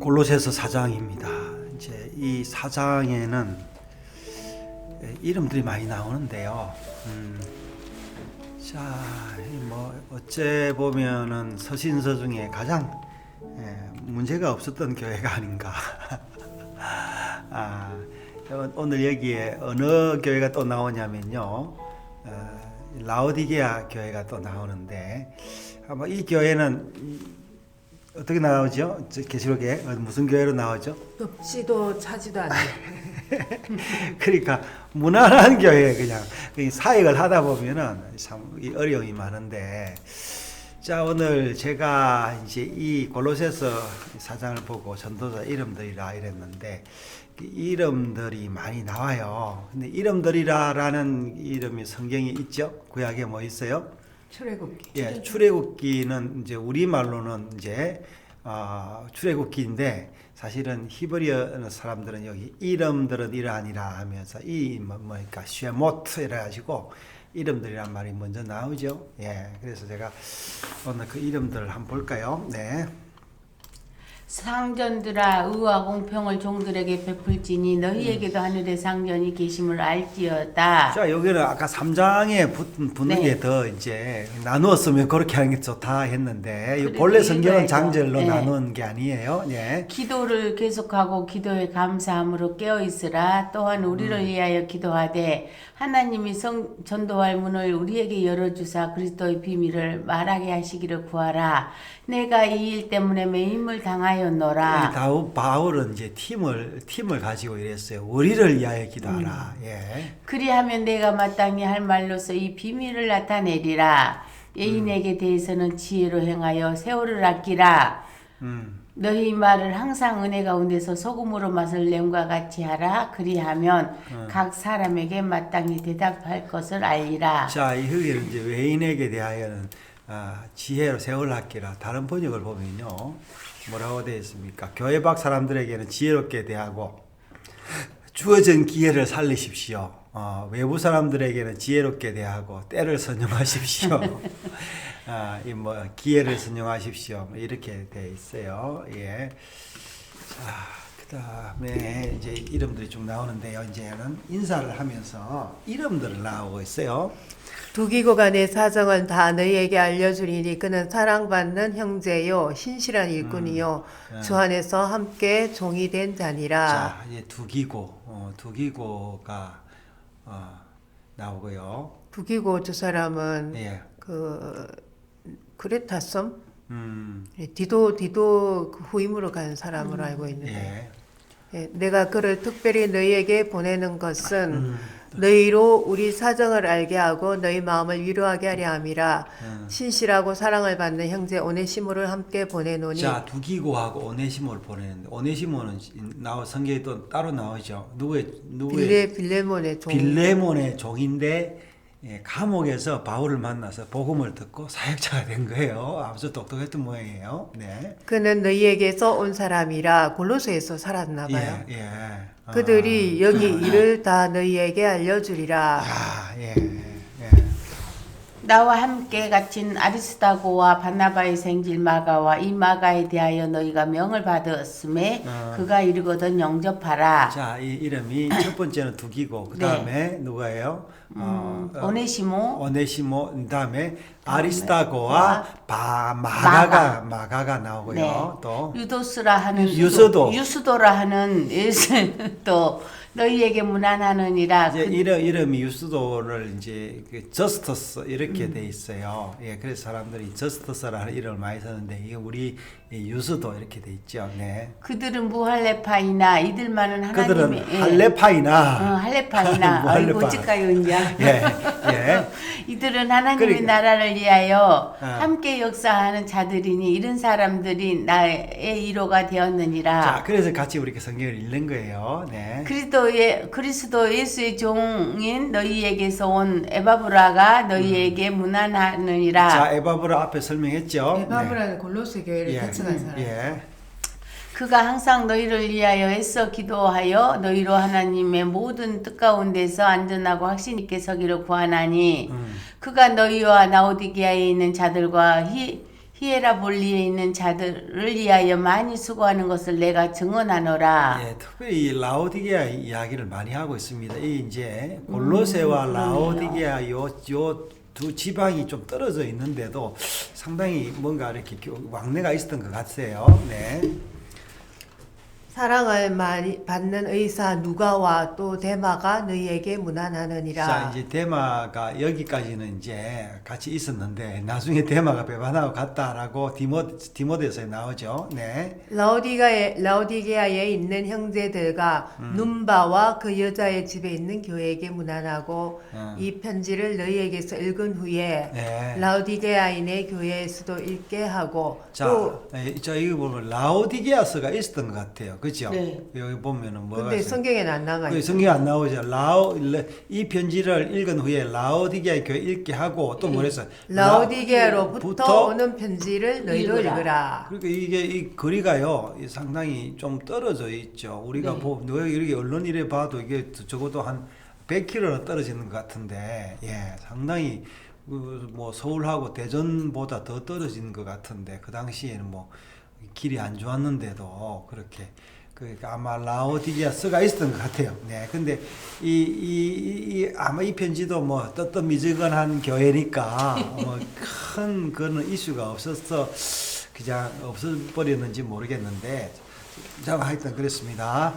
골로새서 4장입니다. 이제 이 4장에는 이름들이 많이 나오는데요. 음, 자, 이뭐 어째 보면은 서신서 중에 가장 예, 문제가 없었던 교회가 아닌가. 아, 오늘 여기에 어느 교회가 또 나오냐면요. 어, 라오디게아 교회가 또 나오는데 아마 이 교회는 이- 어떻게 나오죠? 저 계시록에 어, 무슨 교회로 나오죠? 덥지도 차지도 않는 그러니까 무난한 교회 그냥 그 사역을 하다 보면은 참이 어려움이 많은데 자 오늘 제가 이제 이 골로새서 사장을 보고 전도자 이름들이라 이랬는데 그 이름들이 많이 나와요. 근데 이름들이라라는 이름이 성경에 있죠? 구약에 뭐 있어요? 출애굽기. 예, 출애굽기는 이제 우리 말로는 이제 어, 출애굽기인데 사실은 히브리어 사람들은 여기 이름들은 이러하니라 하면서 이 뭐, 뭐니까 쉐모트 이래 가지고 이름들이란 말이 먼저 나오죠. 예, 그래서 제가 오늘 그 이름들을 한번 볼까요? 네. 상전들아 의와 공평을 종들에게 베풀지니 너희에게도 하늘의 상전이 계심을 알지어다. 자, 여기는 아까 3장에 붙, 붙는 네. 게 더 이제 나누었으면 그렇게 하는 게 좋다 했는데 이 본래 성경은 읽어야죠. 장절로 네. 나눈 게 아니에요. 예. 기도를 계속하고 기도에 감사함으로 깨어 있으라. 또한 우리를 위하여 기도하되 하나님이 성 전도할 문을 우리에게 열어 주사 그리스도의 비밀을 말하게 하시기를 구하라. 내가 이 일 때문에 매임을 이 당하였노라. 다우 바울은 이제 팀을 팀을 가지고 이랬어요. 우리를 위하여 기도하라. 음. 예. 그리하면 내가 마땅히 할 말로서 이 비밀을 나타내리라. 예인에게 대해서는 지혜로 행하여 세월을 아끼라. 음. 너희 말을 항상 은혜 가운데서 소금으로 맛을 냄과 같이 하라. 그리하면 각 사람에게 마땅히 대답할 것을 알리라. 자, 이 여기는 이제 외인에게 대하여는 아, 지혜로 세월 학기라 다른 번역을 보면요. 뭐라고 되어 있습니까? 교회 밖 사람들에게는 지혜롭게 대하고 주어진 기회를 살리십시오. 어, 외부 사람들에게는 지혜롭게 대하고 때를 선용하십시오. 아, 이뭐 기회를 선용하십시오. 뭐 이렇게 돼 있어요. 예. 자, 그다음에 이제 이름들이 쭉 나오는데요. 이제는 인사를 하면서 이름들을 나오고 있어요. 두기고가 내 사정은 다 너희에게 알려주리니 그는 사랑받는 형제요 신실한 일꾼이요 음. 주 안에서 함께 종이 된 자니라. 자, 이제 두기고, 어, 두기고가 어, 나오고요. 두기고 저 사람은 예. 그 크레타 섬 음, 디도 디도 그 후임으로 간 사람으로 알고 있는데 예. 예, 내가 그를 특별히 너희에게 보내는 것은 음, 너희로 우리 사정을 알게 하고 너희 마음을 위로하게 하려 함이라. 음. 신실하고 사랑을 받는 형제 오네시모를 함께 보내노니. 자, 두기고하고 오네시모를 보내는데 오네시모는 나와 성경에 또 따로 나오죠. 누구의 누구의? 빌레 빌레몬의 종. 빌레몬의 종인데 예, 감옥에서 바울을 만나서 복음을 듣고 사역자가 된 거예요. 아주 똑똑했던 모양이에요. 네. 그는 너희에게서 온 사람이라 골로새에서 살았나 봐요. 예, 예. 아, 그들이 여기 일을 다 너희에게 알려주리라. 아, 예, 예. 나와 함께 갇힌 아리스타고와 바나바의 생질 마가와 이 마가에 대하여 너희가 명을 받았음에 어. 그가 이르거든 영접하라. 자, 이 이름이 첫 번째는 두기고, 그 다음에 누가예요? 어, 음, 오네시모 오네시모, 그 다음에 아리스타고와 바, 마가가, 마가. 마가가 나오고요. 네. 또, 유도스라 하는 유서도. 유수도라 하는 또 너희에게 무난하느니라. 이제 그- 이름, 이름이 유스도를 이제 그 저스터스 이렇게 음. 돼 있어요. 예, 그래서 사람들이 저스터스라는 이름을 많이 쓰는데, 이게 우리 이 유스도 이렇게 돼 있죠. 네. 그들은 무할레파이나 이들만은 그들은 하나님의 예. 할레파이나, 어, 할레파이나 아이고. 어찌까요 이제 예, 예. 이들은 하나님의 그러니까. 나라를 위하여 아. 함께 역사하는 자들이니 이런 사람들이 나의 이로가 되었느니라. 자, 그래서 같이 우리 성경을 읽는 거예요. 네. 그리스도의 그리스도 예수의 종인 너희에게서 온 에바브라가 너희에게 무난하느니라. 음. 자, 에바브라 앞에 설명했죠. 에바브라는 골로새 교회를 예. 같이 간 사람. 예. 그가 항상 너희를 위하여 애써 기도하여 너희로 하나님의 모든 뜻 가운데서 안전하고 확신 있게 서기를 구하나니 음. 그가 너희와 나오디게아에 있는 자들과 히, 히에라볼리에 있는 자들을 위하여 많이 수고하는 것을 내가 증언하노라. 예, 특별히 이 라오디게아 이야기를 많이 하고 있습니다. 이 이제 골로세와 음, 라오디게아 요 요 두 지방이 좀 떨어져 있는데도 상당히 뭔가 이렇게 교- 왕래가 있었던 것 같아요. 네. 사랑을 많이 받는 의사 누가와 또 데마가 너희에게 무난하느니라. 자 이제 데마가 여기까지는 이제 같이 있었는데 나중에 데마가 배반하고 갔다라고 디모 디모데서에 나오죠. 네. 라오디가에, 라오디게아에 있는 형제들과 음. 눈바와 그 여자의 집에 있는 교회에게 무난하고 음. 이 편지를 너희에게서 읽은 후에 네. 라오디게아인의 교회에서도 읽게 하고 자, 또 예, 저 이거 보면 라오디게아서가 있었던 것 같아요. 그 죠? 네. 여기 보면은 뭐가 근데 있어요? 성경에는 안 나가 그 있어. 성경 안 나오죠. 라오 이 편지를 읽은 후에 라오디게아 교회 읽게 하고 또 뭐랬어요? 라오디게아로부터 라부터 오는 편지를 너희도 읽으라. 읽으라. 그러니까 이게 이 거리가요 이 상당히 좀 떨어져 있죠. 우리가 네. 보 너 이렇게 언론 일에 봐도 이게 적어도 한 100km는 떨어지는 것 같은데 예 상당히 그 뭐 서울하고 대전보다 더 떨어지는 것 같은데 그 당시에는 뭐 길이 안 좋았는데도 그렇게 그러니까 아마 라오디게아스가 있었던 것 같아요. 네, 근데 이, 이, 이 아마 이 편지도 뭐 뜨뜻미지근한 교회니까 뭐큰 그런 이슈가 없었어 그냥 없어버렸는지 모르겠는데 자 하여튼 그랬습니다.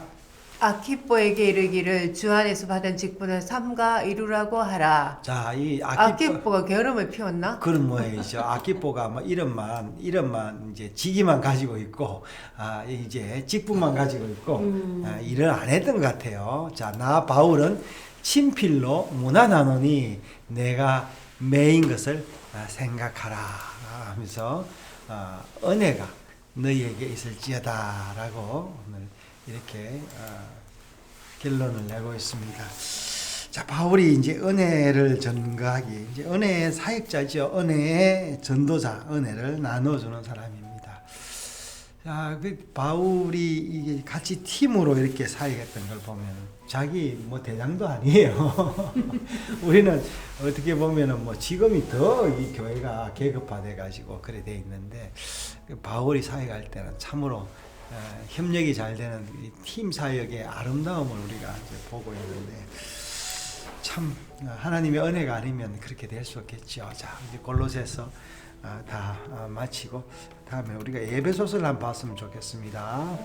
아키뽀에게 이르기를 주 안에서 받은 직분을 삼가 이루라고 하라. 자, 이 아키포 아키뽀가 게으름을 피웠나? 그런 모양이죠. 아키포가 뭐 이름만 이름만 이제 직위만 가지고 있고 아 이제 직분만 가지고 있고 아, 일을 안 했던 것 같아요. 자, 나 바울은 친필로 무난하노니 내가 매인 것을 아, 생각하라 하면서 아, 은혜가 너희에게 있을지어다라고 오늘 이렇게 아, 결론을 내고 있습니다. 자, 바울이 이제 은혜를 전가하기, 이제 은혜의 사역자죠. 은혜의 전도자, 은혜를 나눠주는 사람입니다. 자, 그 바울이 이게 같이 팀으로 이렇게 사역했던 걸 보면 자기 뭐 대장도 아니에요. 우리는 어떻게 보면은 뭐 지금이 더 이 교회가 계급화돼 가지고 그래 돼 있는데 그 바울이 사역할 때는 참으로 협력이 잘 되는 팀 사역의 아름다움을 우리가 보고 있는데 참 어, 하나님의 은혜가 아니면 그렇게 될 수 없겠죠. 자 이제 골로새서 어, 다 어, 마치고 다음에 우리가 예배소설 한번 봤으면 좋겠습니다.